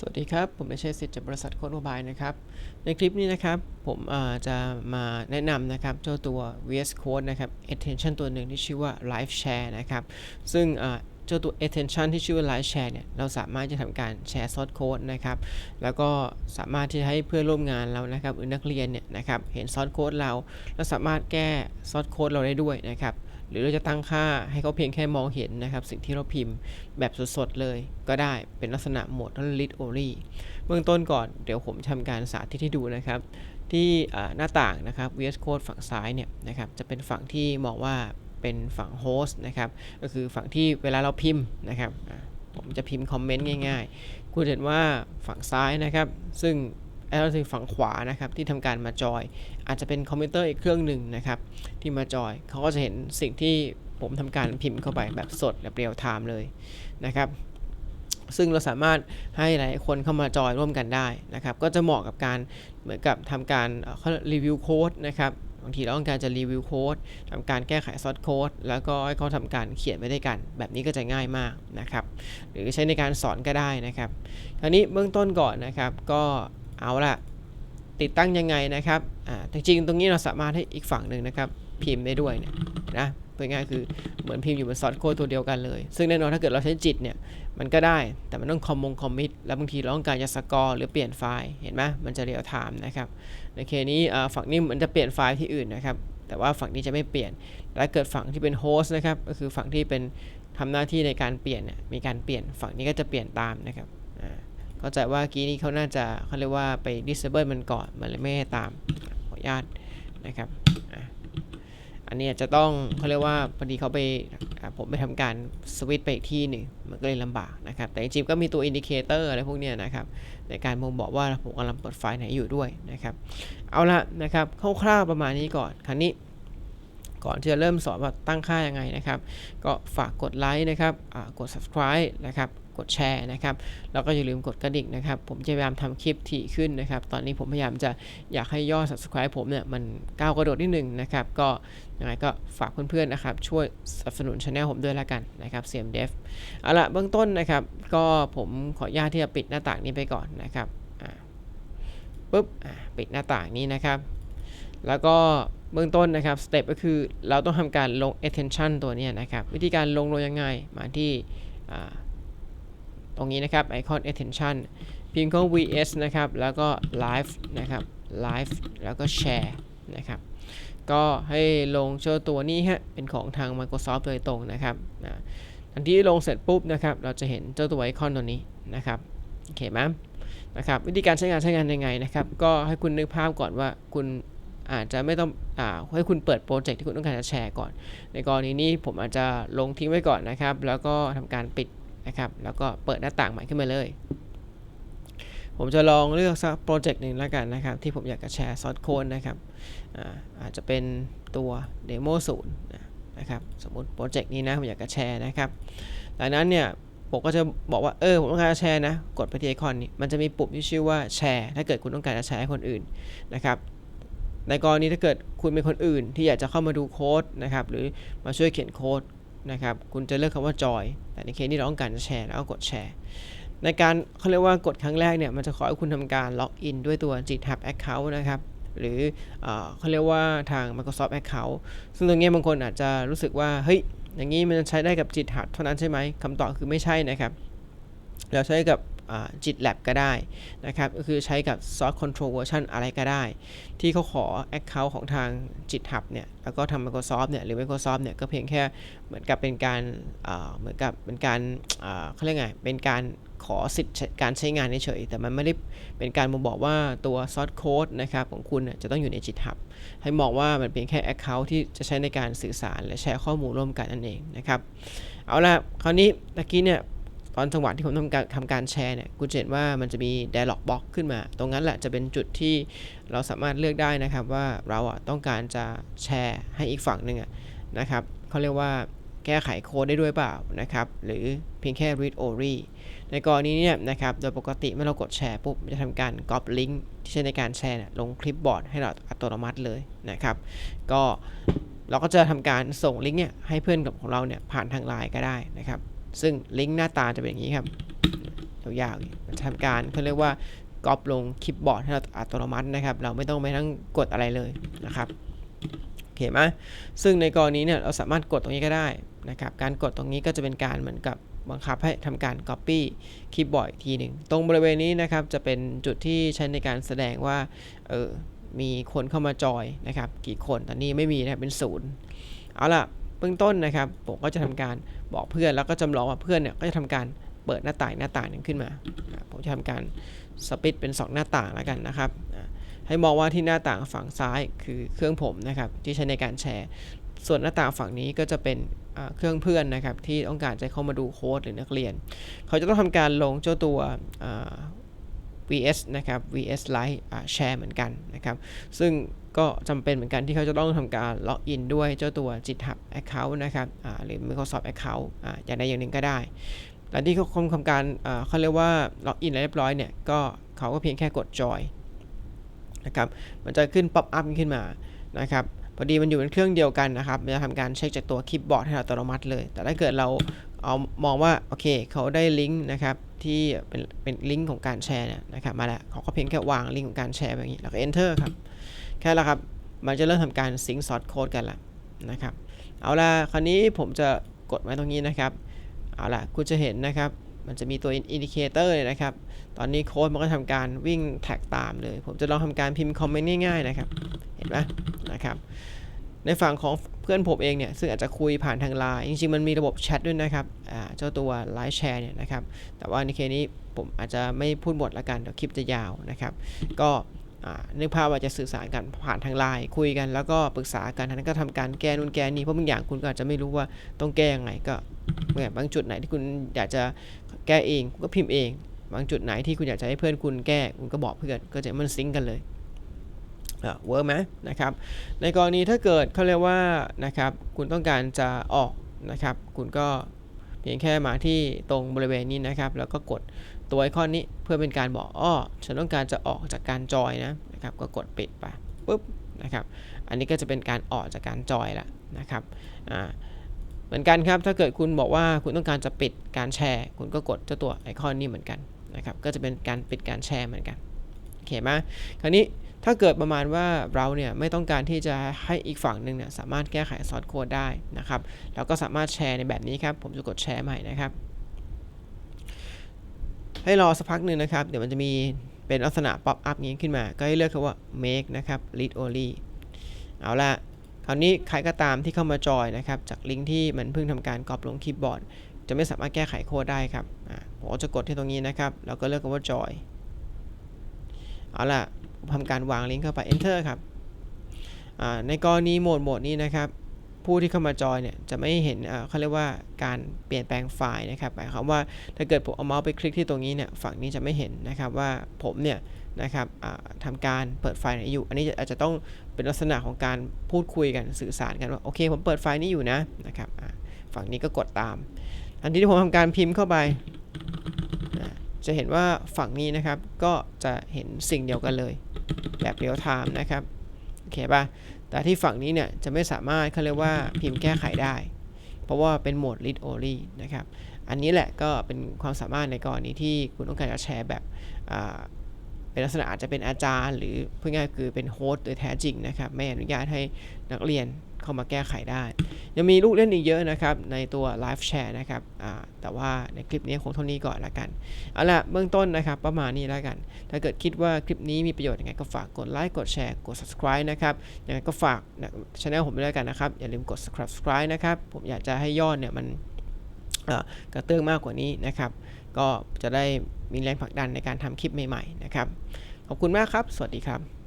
สวัสดีครับ ผมนายชัยสิทธิ์จากบริษัทโค้ดโมบายนะครับ ในคลิปนี้นะครับ ผมจะมาแนะนำนะครับเจ้าตัว VS Code นะครับ attention ตัวหนึ่งที่ชื่อว่า Live Share นะครับ ซึ่งเจ้าตัว attention ที่ชื่อว่า Live Share เนี่ย เราสามารถจะทำการแชร์ source code นะครับ แล้วก็สามารถที่จะให้เพื่อนร่วมงานเรานะครับหรือนักเรียนเนี่ยนะครับ เห็น source code เรา แล้วสามารถแก้ source code เราได้ด้วยนะครับ หรือเราจะตั้งค่าให้เขาเพียงแค่มองเห็นนะครับ สิ่งที่เราพิมพ์แบบสดๆเลยก็ได้เป็นลักษณะโหมด read only เบื้องต้นก่อนเดี๋ยวผมทำการสาธิตให้ดูนะครับ ที่หน้าต่างนะครับ VS Code ฝั่งซ้ายเนี่ยนะครับจะเป็นฝั่งที่มองว่าเป็นฝั่งโฮสต์นะครับก็คือฝั่งที่เวลาเราพิมพ์นะครับ ผมจะพิมพ์คอมเมนต์ง่ายๆ คุณเห็นว่าฝั่งซ้ายนะครับ ซึ่ง แอร์ซิฝั่งขวานะครับที่ทำการมาจอย อาจจะเป็นคอมพิวเตอร์อีกเครื่องหนึ่งนะครับที่มาจอยเขาก็จะเห็นสิ่งที่ผมทำการพิมพ์เข้าไปแบบสดแบบเรียลไทม์เลยนะครับซึ่งเราสามารถให้หลายคนเข้ามาจอยร่วมกันได้นะครับ ก็จะเหมาะกับการเหมือนกับทำการรีวิวโค้ดนะครับบางทีเราต้องการจะรีวิวโค้ดทำการแก้ไขซอสโค้ดแล้วก็ให้เขาทำการเขียนไว้ด้วยกัน แบบนี้ก็จะง่ายมากนะครับ หรือใช้ในการสอนก็ได้นะครับคราวนี้เบื้องต้นก่อนนะครับ ก็ เอาละติดตั้งยังไงนะครับอ่าจริงๆตรงนี้เราสามารถให้อีกฝั่งหนึ่งนะครับ พิมพ์ได้ด้วยเนี่ยนะพูดง่ายๆคือเหมือนพิมพ์อยู่บนซอสโค้ดตัวเดียวกันเลย ซึ่งแน่นอนถ้าเกิดเราใช้จิตเนี่ยมันก็ได้แต่มันต้องคอมมงคอมมิตแล้วบางทีเราต้องการจะสกอร์หรือเปลี่ยนไฟล์เห็นไหมมันจะเรียลไทม์นะครับในเคสนี้ฝั่งนี้มันจะเปลี่ยนไฟล์ที่อื่นนะครับแต่ว่าฝั่งนี้จะไม่เปลี่ยนและเกิดฝั่งที่เป็นโฮสต์นะครับก็คือฝั่งที่เป็นทำหน้าที่ในการเปลี่ยนเนี่ยมีการเปลี่ยนฝั่งนี้ก็จะเปลี่ยนตามนะครับ เข้าใจว่ากี้นี้เขาน่าจะเขาเรียกว่าไป disable มันก่อนมันเลยไม่ให้ตามขออนุญาตนะครับอันนี้จะต้องเขาเรียกว่าพอดีเขาไปผมไปทำการสวิตช์ไปอีกที่หนึ่งมันก็เลยลำบากนะครับ แต่จริงๆก็มีตัวอินดิเคเตอร์อะไรพวกนี้นะครับ ในการบ่งบอกว่าผมกำลังเปิดไฟล์ไหนอยู่ด้วยนะครับ เอาละนะครับคร่าวๆประมาณนี้ก่อนครั้นี้ก่อนที่จะเริ่มสอนว่าตั้งค่ายังไงนะครับ ก็ฝากกดไลค์นะครับกด subscribe นะครับ กดแชร์นะครับ แล้วก็อย่าลืมกดกระดิ่งนะครับ ผมจะพยายามทำคลิปถี่ขึ้นนะครับ ตอนนี้ผมพยายามจะอยากให้ยอด subscribe ผมเนี่ยมันก้าวกระโดดนิดนึงนะครับ ก็ยังไงก็ฝากเพื่อนๆนะครับ ช่วยสนับสนุนช anel ผมด้วยละกันนะครับ CMDev เอาละเบื้องต้นนะครับ ก็ผมขออนุญาตที่จะปิดหน้าต่างนี้ไปก่อนนะครับปุ๊บปิดหน้าต่างนี้นะครับ แล้วก็เบื้องต้นนะครับสเต็ปก็คือเราต้องทำการลง attention ตัวนี้นะครับ วิธีการลงลงยังไงมาที่ ตรงนี้นะครับไอคอน attention พิมพ์เข้า vs นะครับ แล้วก็ live นะครับ live แล้วก็ share นะครับก็ให้ลงเจ้าตัวนี้ฮะ เป็นของทาง Microsoft โดยตรงนะครับนะทันทีที่ลงเสร็จปุ๊บนะครับ เราจะเห็นเจ้าตัวไอคอนตัวนี้นะครับ โอเคไหมนะครับวิธีการใช้งานใช้งานยังไงนะครับ ก็ให้คุณนึกภาพก่อนว่าคุณอาจจะไม่ต้องอให้คุณเปิดโปรเจกต์ที่คุณต้องการจะแชร์ก่อน ในกรณีนี้ผมอาจจะลงทิ้งไว้ก่อนนะครับ แล้วก็ทำการปิด นะครับ แล้วก็เปิดหน้าต่างใหม่ขึ้นมาเลย ผมจะลองเลือกสักโปรเจกต์หนึ่งแล้วกันนะครับ ที่ผมอยากจะแชร์ซอสโค้ดนะครับอาอาจจะเป็นตัวเดโมศูนย์นะครับ สมมติโปรเจกต์นี้นะ ผมอยากจะแชร์นะครับดังนั้นเนี่ยผมก็จะบอกว่า เออ ผมต้องการจะแชร์นะ กดไปที่ไอคอนนี้มันจะมีปุ่มที่ชื่อว่าแชร์ ถ้าเกิดคุณต้องการจะแชร์ให้คนอื่นนะครับ ในกรณีถ้าเกิดคุณเป็นคนอื่นที่อยากจะเข้ามาดูโค้ดนะครับ หรือมาช่วยเขียนโค้ด นะครับ คุณจะเลือกคำว่า joy แต่ในเคสนี้เราต้องการจะแชร์แล้วก็กดแชร์ในการเขาเรียกว่ากดครั้งแรกเนี่ย มันจะขอให้คุณทำการล็อกอินด้วยตัว GitHub Account นะครับ หรือเออเขาเรียกว่าทาง Microsoft Account ซึ่งตรงนี้บางคนอาจจะรู้สึกว่า เฮ้ย อย่างนี้มันใช้ได้กับ GitHub เท่านั้นใช่ไหมคำตอบคือไม่ใช่นะครับ เราใช้กับ จิต Lab ก็ได้นะครับก็คือใช้กับ Source Control Version อะไรก็ได้ ที่เขาขอ Account ของทางจิต Hub เนี่ยแล้วก็ทาง Microsoft เนี่ยหรือ Microsoft เนี่ยก็เพียงแค่เหมือนกับเป็นการเหมือนกับเป็นการเขาเรียกไงเป็นการขอสิทธิ์การใช้งานเฉยแต่มันไม่ได้เป็นการบ่งบอกว่าตัว Source Code นะครับของคุณจะต้องอยู่ในจิต Hub ให้มองว่ามันเป็นแค่ Account ที่จะใช้ในการสื่อสารและแชร์ข้อมูลร่วมกันนั่นเองนะครับเอาละคราวนี้ตะกี้เนี่ย อนจังหวะที่ผมทำการทำการแชร์เนี่ยคุณจะเห็นว่ามันจะมี dialog box ขึ้นมา ตรงนั้นแหละจะเป็นจุดที่เราสามารถเลือกได้นะครับว่าเราอะต้องการจะแชร์ให้อีกฝั่งหนึ่งอะนะครับเขาเรียกว่าแก้ไขโค้ดได้ด้วยเปล่านะครับ หรือเพียงแค่ read only ในกรณีเนี้นะครับ โดยปกติเมื่อเรากดแชร์ปุ๊บ จะทำการ copy link ที่ใช้ในการแชร์ลงคลิปบอร์ดให้เราอัตโนมัติเลยนะครับ ก็เราก็จะทำการส่งลิงก์เนี่ยให้เพื่อนกับของเราเนี่ยผ่านทางไลน์ก็ได้นะครับ ซึ่งลิงก์หน้าตาจะเป็นอย่างนี้ครับยาวๆทำการเขาเรียกว่าก๊อปลงคลิปบอร์ดให้เราอัตโนมัตินะครับ เราไม่ต้องไปทั้งกดอะไรเลยนะครับโอเคไหมซึ่งในกรณีเนี่ยเราสามารถกดตรงนี้ก็ได้นะครับ การกดตรงนี้ก็จะเป็นการเหมือนกับบังคับให้ทำการ Copy คลิปบอร์ดทีหนึ่ง ตรงบริเวณนี้นะครับจะเป็นจุดที่ใช้ในการแสดงว่าเออมีคนเข้ามาจอยนะครับ กี่คนตอนนี้ไม่มีนะครับเป็นศูนย์เอาล่ะเบื้องต้นนะครับ ผมก็จะทำการ บอกเพื่อนแล้วก็จำลองว่าเพื่อนเนี่ยก็จะทำการเปิดหน้าต่างหน้าต่างหนึงขึ้นมา ผมจะทำการสปิดเป็น 2 หน้าต่างแล้วกันนะครับ ให้มองว่าที่หน้าต่างฝั่งซ้ายคือเครื่องผมนะครับที่ใช้ในการแชร์ ส่วนหน้าต่างฝั่งนี้ก็จะเป็นเครื่องเพื่อนนะครับที่ต้องการจะเข้ามาดูโค้ดหรือนักเรียน เขาจะต้องทำการลงเจ้าตัว VS นะครับ VS Lite แชร์เหมือนกันนะครับ ซึ่งก็จำเป็นเหมือนกันที่เขาจะต้องทำการล็อกอินด้วยเจ้าตัว GitHub Account นะครับหรือ Microsoft Account ออย่างใดอย่างหนึ่งก็ได้หลังที่เขาทำการเขาเรียกว่าล็อกอินเรียบร้อยเนี่ยก็เขาก็เพียงแค่กด join นะครับมันจะขึ้นป๊อปอัพขึ้นมานะครับพอดีมันอยู่ในเครื่องเดียวกันนะครับมันจะทำการเช็คจากตัวคลิปบอร์ดให้เราอัตโนมัติเลย แต่ถ้าเกิดเราเอามองว่าโอเคเขาได้ลิงก์นะครับ ที่เป็นเป็นลิงก์ของการแชร์เนี่ยนะครับมาแล้วเขาก็เพียงแค่วางลิงก์ของการแชร์แบบนี้แล้วก็ enter ครับ แค่ล้วครับ มันจะเริ่มทำการซิง k ์ source code กันละนะครับ เอาละคราวนี้ผมจะกดไว้ตรงนี้นะครับ เอาละคุณจะเห็นนะครับ มันจะมีตัวอินดิเคเตอร์เลยนะครับ ตอนนี้โค้ดมันก็ทำการวิ่งแท็กตามเลย ผมจะลองทำการพิมพ์คอมเมนต์ง่ายๆนะครับ เห็นไหมนะครับ ในฝั่งของ พื่อนผมเองเนี่ยซึ่งอาจจะคุยผ่านทางไลน์จริงๆมันมีระบบแชทด้วยนะครับเจ้าตัวไลฟ์แชร์เนี่ยนะครับแต่ว่าในเคสนี้ผมอาจจะไม่พูดหมดละกันเดี๋ยวคลิปจะยาวนะครับ ก็นึกภาพว่าจะสื่อสารกันผ่านทางไลน์คุยกันแล้วก็ปรึกษากันนั้นก็ทำการแก้นู่นแก้นี่เพราะบางอย่างคุณก็อาจจะไม่รู้ว่าต้องแก้ยังไงก็เมื่อบางจุดไหนที่คุณอยากจะแก้เองคุณก็พิมพ์เอง บางจุดไหนที่คุณอยากจะให้เพื่อนคุณแก้คุณก็บอกเพื่อนก็จะมันซิงก์กันเลย เวิร์กไหมนะครับ ในกรณีถ้าเกิดเขาเรียกว่านะครับคุณต้องการจะออกนะครับ คุณก็เพียงแค่มาที่ตรงบริเวณนี้นะครับ แล้วก็กดตัวไอคอนนี้เพื่อเป็นการบอกอ้อฉันต้องการจะออกจากการจอยนะนะครับ ก็กดปิดไปปุ๊บนะครับ อันนี้ก็จะเป็นการออกจากการจอยละนะครับอ่าเหมือนกันครับถ้าเกิดคุณบอกว่าคุณต้องการจะปิดการแชร์ คุณก็กดเจ้าตัวไอคอนนี้เหมือนกันนะครับ ก็จะเป็นการปิดการแชร์เหมือนกันโอเคไหมคราวนี้ ถ้าเกิดประมาณว่าเราเนี่ยไม่ต้องการที่จะให้อีกฝั่งหนึ่งเนี่ยสามารถแก้ไขซอสโค้ดได้นะครับเราก็สามารถแชร์ในแบบนี้ครับ ผมจะกดแชร์ใหม่นะครับ ให้รอสักพักหนึ่งนะครับ เดี๋ยวมันจะมีเป็นลักษณะป๊อปอัพนี้ขึ้นมา ก็ให้เลือกคำว่า make นะครับ read only เอาละคราวนี้ใครก็ตามที่เข้ามาจอยนะครับ จากลิงก์ที่มันเพิ่งทำการกรอบลงคีย์บอร์ด จะไม่สามารถแก้ไขโค้ดได้ครับผมจะกดที่ตรงนี้นะครับ แล้วก็เลือกคำว่า join เอาล่ะทำการวางลิงก์เข้าไป enter ครับในกรณีโหมดโหมดนี้นะครับผู้ที่เข้ามาจอยเนี่ยจะไม่เห็นเขาเรียกว่าการเปลี่ยนแปลงไฟล์นะครับหมายความว่าถ้าเกิดผมเอาเมาส์ไปคลิกที่ตรงนี้เนี่ยฝั่งนี้จะไม่เห็นนะครับว่าผมเนี่ยนะครับทำการเปิดไฟล์ไหนอยู่ อันนี้อาจจะต้องเป็นลักษณะของการพูดคุยกันสื่อสารกันว่าโอเคผมเปิดไฟล์นี้อยู่นะนะครับฝั่งนี้ก็กดตามทันทีที่ผมทำการพิมพ์เข้าไป จะเห็นว่าฝั่งนี้นะครับ ก็จะเห็นสิ่งเดียวกันเลย แบบเรียลไทม์นะครับ โอเคป่ะ แต่ที่ฝั่งนี้เนี่ยจะไม่สามารถเขาเรียกว่าพิมพ์แก้ไขได้ เพราะว่าเป็นโหมด read only นะครับ อันนี้แหละก็เป็นความสามารถในกรณีที่คุณต้องการจะแชร์แบบเป็นลักษณะอาจจะเป็นอาจารย์ หรือพูดง่ายคือเป็นโฮสต์โดยแท้จริงนะครับ ไม่อนุญาตให้นักเรียนเข้ามาแก้ไขได้ ยังมีลูกเล่นอีกเยอะนะครับ ในตัว Live Share นะครับแต่ว่าในคลิปนี้คงเท่านี้ก่อนละกัน เอาละเบื้องต้นนะครับ ประมาณนี้ล้วกัน ถ้าเกิดคิดว่าคลิปนี้มีประโยชน์ยังไงก็ฝากกดไลค์กดแชร์กด subscribe นะครับยังไงก็ฝากช anel ผมด้วยกันนะครับ อย่าลืมกด subscribe นะครับ ผมอยากจะให้ยอดเนี่ยมันกระเตื้องมากกว่านี้นะครับ ก็จะได้มีแรงผลักดันในการทำคลิปใหม่ๆนะครับ ขอบคุณมากครับ สวัสดีครับ